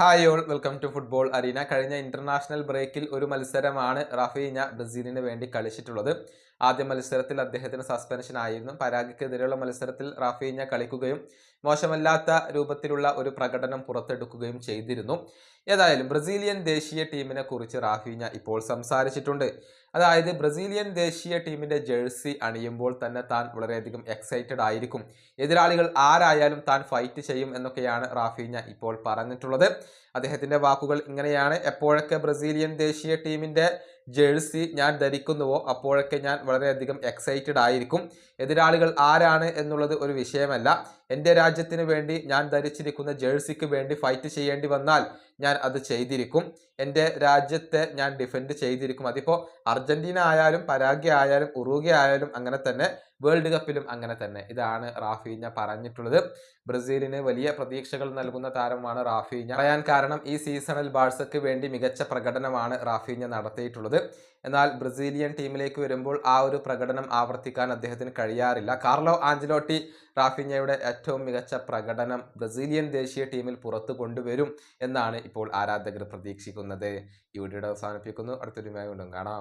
Hi all welcome to football arena കഴിഞ്ഞ international ബ്രേക്കിൽ ഒരു മത്സരമാണ് റാഫീന ബ്രസീലിന് വേണ്ടി കളിച്ചിട്ടുള്ളത്. ആദ്യ മത്സരത്തിൽ അദ്ദേഹത്തിന് സസ്പെൻഷൻ ആയിരുന്നു. പരാഗിക്കെതിരെയുള്ള മത്സരത്തിൽ റാഫീഞ്ഞ കളിക്കുകയും മോശമല്ലാത്ത രൂപത്തിലുള്ള ഒരു പ്രകടനം പുറത്തെടുക്കുകയും ചെയ്തിരുന്നു. ഏതായാലും ബ്രസീലിയൻ ദേശീയ ടീമിനെ കുറിച്ച് റാഫീഞ്ഞ ഇപ്പോൾ സംസാരിച്ചിട്ടുണ്ട്. അതായത് ബ്രസീലിയൻ ദേശീയ ടീമിന്റെ ജേഴ്സി അണിയുമ്പോൾ തന്നെ താൻ വളരെയധികം എക്സൈറ്റഡ് ആയിരിക്കും. എതിരാളികൾ ആരായാലും താൻ ഫൈറ്റ് ചെയ്യും എന്നൊക്കെയാണ് റാഫീഞ്ഞ ഇപ്പോൾ പറഞ്ഞിട്ടുള്ളത്. അദ്ദേഹത്തിന്റെ വാക്കുകൾ ഇങ്ങനെയാണ്. എപ്പോഴൊക്കെ ബ്രസീലിയൻ ദേശീയ ടീമിന്റെ ജേഴ്സി ഞാൻ ധരിക്കുന്നുവോ അപ്പോഴൊക്കെ ഞാൻ വളരെയധികം എക്സൈറ്റഡ് ആയിരിക്കും. എതിരാളികൾ ആരാണ് എന്നുള്ളത് ഒരു വിഷയമല്ല. എന്റെ രാജ്യത്തിന് വേണ്ടി ഞാൻ ധരിച്ചിരിക്കുന്ന ജേഴ്സിക്ക് വേണ്ടി ഫൈറ്റ് ചെയ്യേണ്ടി വന്നാൽ ഞാൻ അത് ചെയ്തിരിക്കും. എന്റെ രാജ്യത്തെ ഞാൻ ഡിഫെൻഡ് ചെയ്തിരിക്കും. അതിപ്പോൾ അർജന്റീന ആയാലും പരാഗ്യ ആയാലും ഉറുഗ്യ ആയാലും അങ്ങനെ തന്നെ വേൾഡ് കപ്പിലും അങ്ങനെ തന്നെ. ഇതാണ് റാഫീഞ്ഞ പറഞ്ഞിട്ടുള്ളത്. ബ്രസീലിന് വലിയ പ്രതീക്ഷകൾ നൽകുന്ന താരമാണ് റാഫീഞ്ഞ. പറയാൻ കാരണം ഈ സീസണിൽ ബാഴ്സയ്ക്ക് വേണ്ടി മികച്ച പ്രകടനമാണ് റാഫീഞ്ഞ നടത്തിയിട്ടുള്ളത്. എന്നാൽ ബ്രസീലിയൻ ടീമിലേക്ക് വരുമ്പോൾ ആ ഒരു പ്രകടനം ആവർത്തിക്കാൻ അദ്ദേഹത്തിന് കഴിയാറില്ല. കാർലോ ആഞ്ചലോട്ടി റാഫിഞ്ഞയുടെ ഏറ്റവും മികച്ച പ്രകടനം ബ്രസീലിയൻ ദേശീയ ടീമിൽ പുറത്തു കൊണ്ടുവരും എന്നാണ് ഇപ്പോൾ ആരാധകർ പ്രതീക്ഷിക്കുന്നത്. ഈ വീഡിയോയുടെ അവസാനിപ്പിക്കുന്നു. അടുത്തൊരു കൊണ്ടും കാണാം.